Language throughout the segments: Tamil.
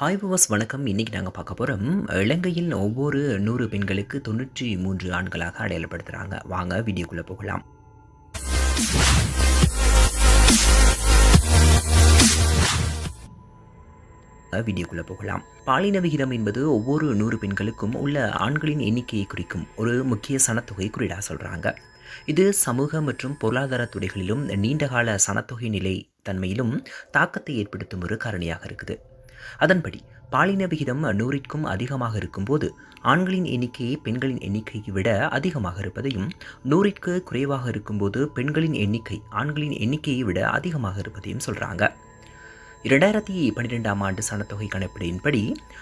ஹாய் பவாஸ் வணக்கம். இன்றைக்கி நாங்கள் பார்க்க போகிறோம் இலங்கையில் ஒவ்வொரு நூறு பெண்களுக்கு தொண்ணூற்றி மூன்று ஆண்களாக அடையாளப்படுத்துகிறாங்க வாங்க வீடியோக்குள்ளே போகலாம். வீடியோக்குள்ளே போகலாம். பாலின விகிதம் என்பது ஒவ்வொரு நூறு பெண்களுக்கும் உள்ள ஆண்களின் எண்ணிக்கையை குறிக்கும் ஒரு முக்கிய சனத்தொகை குறியீடாக சொல்கிறாங்க இது சமூக மற்றும் பொருளாதார துறைகளிலும் நீண்டகால சனத்தொகை நிலை தன்மையிலும் தாக்கத்தை ஏற்படுத்தும் ஒரு காரணியாக இருக்குது. அதன்படி பாலின விகிதம் நூறிற்கும் அதிகமாக இருக்கும்போது ஆண்களின் எண்ணிக்கை பெண்களின் எண்ணிக்கையை விட அதிகமாக இருப்பதையும் நூறிற்கு குறைவாக இருக்கும்போது பெண்களின் எண்ணிக்கை ஆண்களின் எண்ணிக்கையை விட அதிகமாக இருப்பதையும் சொல்கிறாங்க இரண்டாயிரத்தி பன்னிரெண்டாம் ஆண்டு சனத்தொகை கணக்கீடின்படி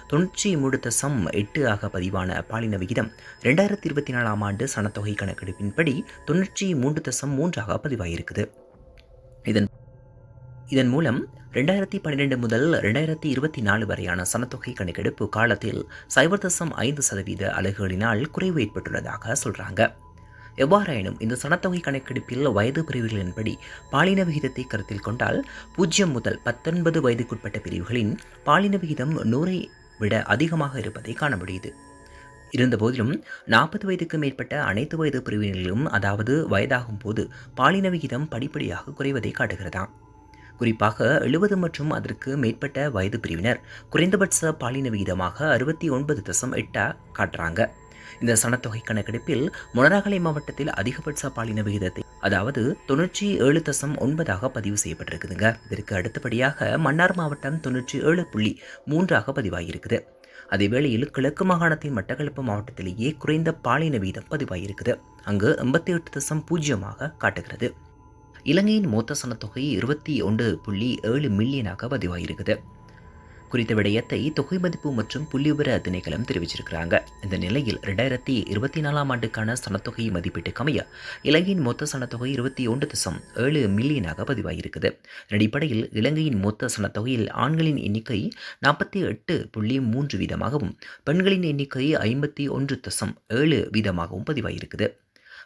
தொண்ணூற்றி மூணு தசம் எட்டு ஆக பதிவான பாலின விகிதம் ரெண்டாயிரத்தி இருபத்தி நாலாம் ஆண்டு சனத்தொகை கணக்கெடுப்பின்படி தொண்ணூற்றி மூன்று தசம் மூன்றாக பதிவாகியிருக்குது இதன் இதன் மூலம் ரெண்டாயிரத்தி பன்னிரெண்டு முதல் ரெண்டாயிரத்தி இருபத்தி நாலு வரையான சனத்தொகை கணக்கெடுப்பு காலத்தில் சைபர் தசம் ஐந்து சதவீத அலகுகளினால் குறைவு ஏற்பட்டுள்ளதாக சொல்கிறாங்க எவ்வாறாயினும் இந்த சனத்தொகை கணக்கெடுப்பில் வயது பிரிவுகளின்படி பாலின விகிதத்தை கருத்தில் கொண்டால் பூஜ்ஜியம் முதல் பத்தொன்பது வயதுக்குட்பட்ட பிரிவுகளின் பாலின விகிதம் நூறை விட அதிகமாக இருப்பதை காண முடியுது. இருந்தபோதிலும் நாற்பது வயதுக்கு மேற்பட்ட அனைத்து வயது பிரிவினரிலும் அதாவது வயதாகும் போது பாலின விகிதம் படிப்படியாக குறைவதை காட்டுகிறதாம். குறிப்பாக எழுபது மற்றும் அதற்கு மேற்பட்ட வயது பிரிவினர் குறைந்தபட்ச பாலின விகிதமாக அறுபத்தி ஒன்பது தசம் எட்டா காட்டுறாங்க. இந்த சனத்தொகை கணக்கெடுப்பில் மொனராகலை மாவட்டத்தில் அதிகபட்ச பாலின விகிதத்தை அதாவது தொண்ணூற்றி ஏழு தசம் ஒன்பதாக பதிவு செய்யப்பட்டிருக்குதுங்க. இதற்கு அடுத்தபடியாக மன்னார் மாவட்டம் தொண்ணூற்றி ஏழு புள்ளி மூன்றாக பதிவாகியிருக்குது. அதேவேளையில் கிழக்கு மாகாணத்தின் மட்டக்களப்பு மாவட்டத்திலேயே குறைந்த பாலின வீதம் பதிவாகியிருக்குது. அங்கு எண்பத்தி எட்டு தசம் பூஜ்ஜியமாக காட்டுகிறது. இலங்கையின் மொத்த சனத்தொகை இருபத்தி ஒன்று புள்ளி ஏழு மில்லியனாக பதிவாகியிருக்குது குறித்த விடயத்தை தொகை மதிப்பு மற்றும் புள்ளிவிவர திணைக்களம் தெரிவிச்சிருக்கிறாங்க. இந்த நிலையில் ரெண்டாயிரத்தி இருபத்தி நாலாம் ஆண்டுக்கான சனத்தொகை மதிப்பீட்டு கமைய இலங்கையின் மொத்த சனத்தொகை இருபத்தி ஒன்று தசம் ஏழு மில்லியனாக பதிவாகியிருக்குது அடிப்படையில் இலங்கையின் மொத்த சனத்தொகையில் ஆண்களின் எண்ணிக்கை நாற்பத்தி எட்டு புள்ளி மூன்று வீதமாகவும் பெண்களின் எண்ணிக்கை ஐம்பத்தி ஒன்று தசம் ஏழு வீதமாகவும் பதிவாகியிருக்குது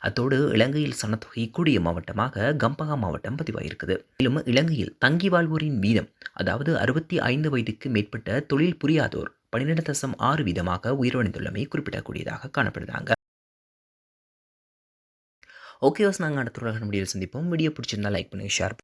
அத்தோடு இலங்கையில் சனத்தொகை கூடிய மாவட்டமாக கம்பகா மாவட்டம் பதிவாயிருக்குது. மேலும் இலங்கையில் தங்கி வாழ்வோரின் வீதம் அதாவது அறுபத்தி ஐந்து வயதுக்கு மேற்பட்ட தொழில் புரியாதோர் பன்னிரெண்டு தசம் ஆறு வீதமாக உயிரிழந்துள்ளமை குறிப்பிடக்கூடியதாக காணப்படுதாங்க ஓகே வாஸ் நாங்கள் அடுத்த உலக முடிவில் சந்திப்போம். வீடியோ பிடிச்சிருந்தா லைக் பண்ணுங்கள் ஷேர்